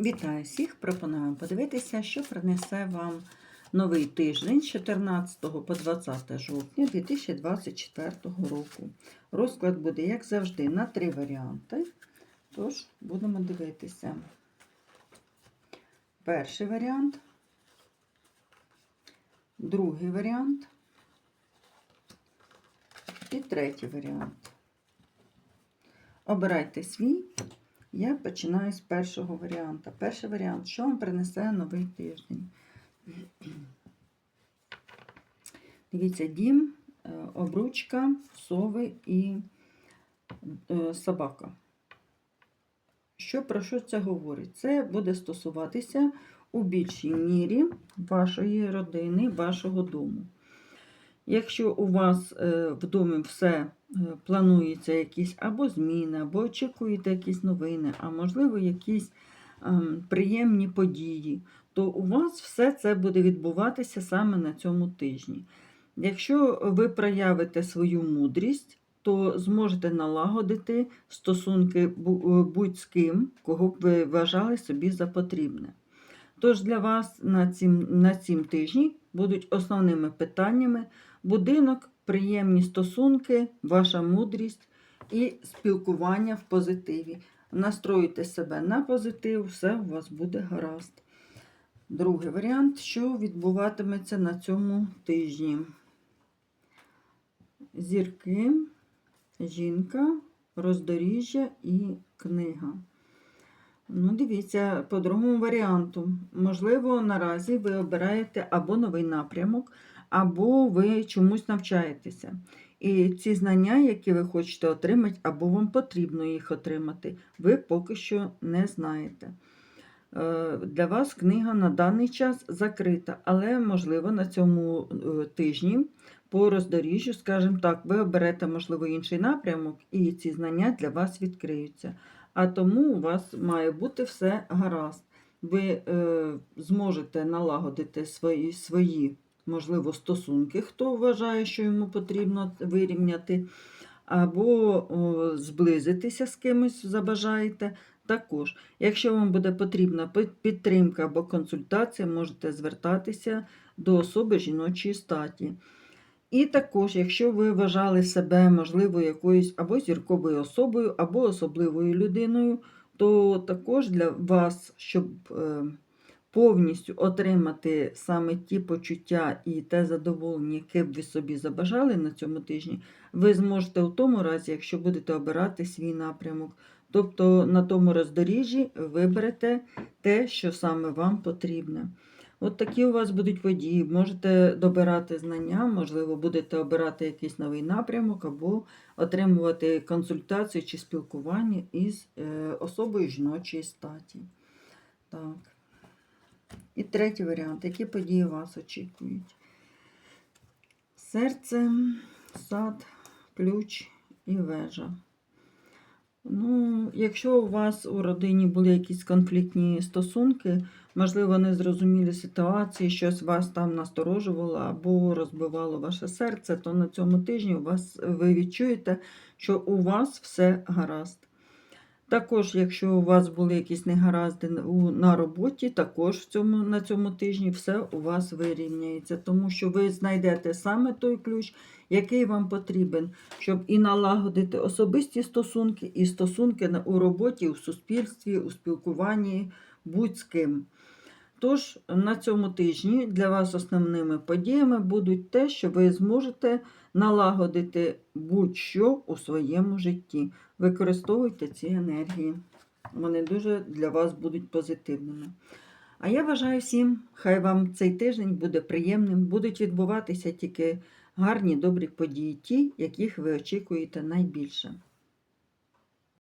Вітаю всіх! Пропоную подивитися, що принесе вам новий тиждень з 14 по 20 жовтня 2024 року. Розклад буде, як завжди, на три варіанти. Тож, будемо дивитися. Перший варіант, другий варіант і третій варіант. Обирайте свій. Я починаю з першого варіанту. Перший варіант, що вам принесе новий тиждень? Дивіться, дім, е, обручка, сови і е, собака. Що про що це говорить? Це буде стосуватися у більшій мірі вашої родини, вашого дому. Якщо у вас е, в домі все е, планується якісь або зміни, або очікуєте якісь новини, а можливо, якісь ем, приємні події, то у вас все це буде відбуватися саме на цьому тижні. Якщо ви проявите свою мудрість, то зможете налагодити стосунки е, будь з ким, кого б ви вважали собі за потрібне. Тож для вас на цім, на цім тижні будуть основними питаннями будинок, приємні стосунки, ваша мудрість і спілкування в позитиві. Настроїте себе на позитив, все у вас буде гаразд. Другий варіант, що відбуватиметься на цьому тижні. Зірки, жінка, роздоріжжя і книга. Ну, дивіться, по другому варіанту. Можливо, наразі ви обираєте або новий напрямок, або ви чомусь навчаєтеся. І ці знання, які ви хочете отримати, або вам потрібно їх отримати, ви поки що не знаєте. Е, Для вас книга на даний час закрита, але, можливо, на цьому е, тижні по роздоріжжю, скажімо так, ви оберете, можливо, інший напрямок, і ці знання для вас відкриються. А тому у вас має бути все гаразд. Ви е, зможете налагодити свої, свої, можливо, стосунки, хто вважає, що йому потрібно вирівняти, або о, зблизитися з кимось забажаєте. Також, якщо вам буде потрібна підтримка або консультація, можете звертатися до особи жіночої статі. І також, якщо ви вважали себе, можливо, якоюсь або зірковою особою, або особливою людиною, то також для вас, щоб е, повністю отримати саме ті почуття і те задоволення, яке б ви собі забажали на цьому тижні, ви зможете у тому разі, якщо будете обирати свій напрямок. Тобто на тому роздоріжжі виберете те, що саме вам потрібне. От такі у вас будуть водії. Можете добирати знання, можливо, будете обирати якийсь новий напрямок, або отримувати консультацію чи спілкування із е, особою жіночої статі. Так. І третій варіант. Які події вас очікують? Серце, сад, ключ і вежа. Ну, якщо у вас у родині були якісь конфліктні стосунки, можливо, незрозумілі ситуації, щось вас там насторожувало або розбивало ваше серце, то на цьому тижні у вас, ви відчуєте, що у вас все гаразд. Також, якщо у вас були якісь негаразди на роботі, також в цьому, на цьому тижні все у вас вирівняється, тому що ви знайдете саме той ключ, який вам потрібен, щоб і налагодити особисті стосунки, і стосунки у роботі, у суспільстві, у спілкуванні будь з ким. Тож на цьому тижні для вас основними подіями будуть те, що ви зможете налагодити будь-що у своєму житті. Використовуйте ці енергії. Вони дуже для вас будуть позитивними. А я бажаю всім, хай вам цей тиждень буде приємним, будуть відбуватися тільки гарні, добрі події, ті, яких ви очікуєте найбільше.